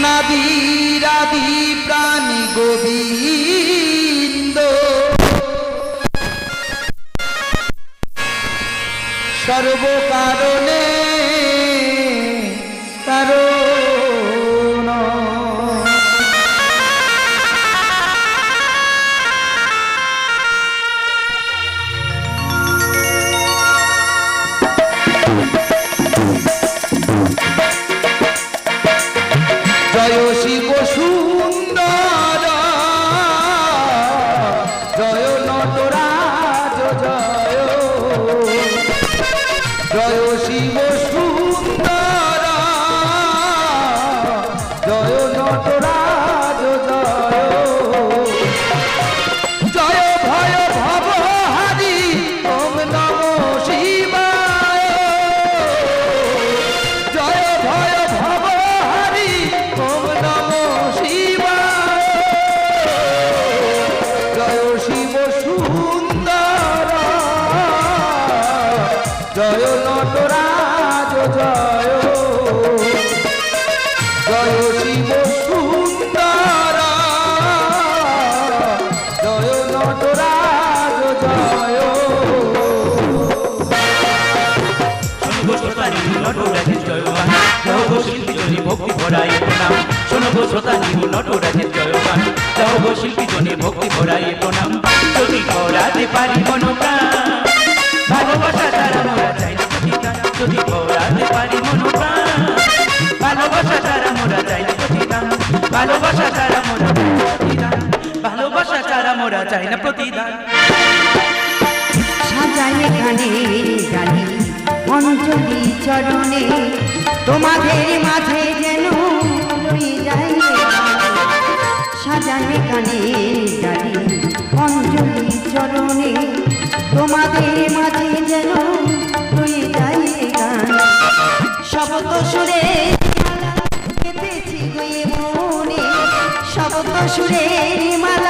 অনাদিরাদি প্রাণী গোবিন্দ। সর্বকারণে জয় নটরাজ জয়। জয় শিব গো শ্রোতা নিহু নটরাজের জয়গান। গাও গো শিল্পী জনে ভক্তি ভরাই প্রণাম। যদি ভরাতে পারি মনোপ্রাণ, ভালোবাসা তারা মোরা চাই না প্রতিদান যদি ভরাতে পারি মনোপ্রাণ, ভালোবাসা তারা মোরা চাই না প্রতিদান ভালোবাসা তারা মোরা প্রতিদান ভালোবাসা তারা মোরা চাই না প্রতিদান। সাজায় গানে গানে অঞ্জলি চরণে তোমাদের মাঝে যেন গানে গানে অঞ্জলি চরণে তোমাদের মাঝে যেন রয়ে যায় গান। শব্দ সুরে গয়ে মনে। শব্দ সুরে মালা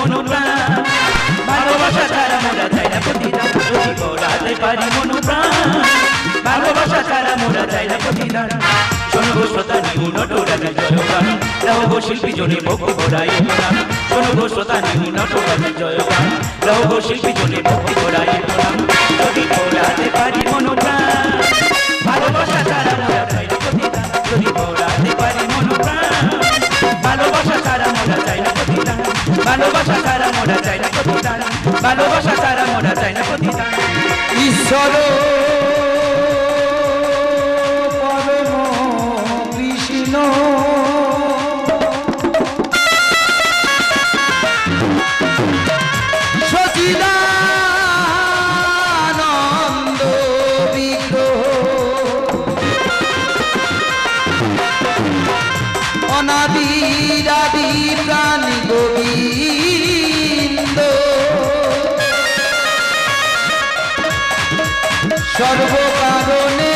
মনোপ্রাণ ভালোবাসা ছাড়া মোরা চাই না প্রতিদান। যদি ভোলাতে পারি মনোপ্রাণ ভালোবাসা ছাড়া মোরা চাই না প্রতিদান। শোনো গো শ্রোতা নিহু নটরাজের জয়গান গো শিল্পী জনে ভক্তি ভরাই প্রণাম শোনো শ্রোতা শিল্পী জনে ভক্তি প্রণাম মোরা চাই না প্রতিদান ভালোবাসা ছাড়া মোরা চাই না প্রতিদান ঈশ্বর পরম বিগ্রহ অনাদিরাদি প্রাণী গোবিন্দ সর্বকারণে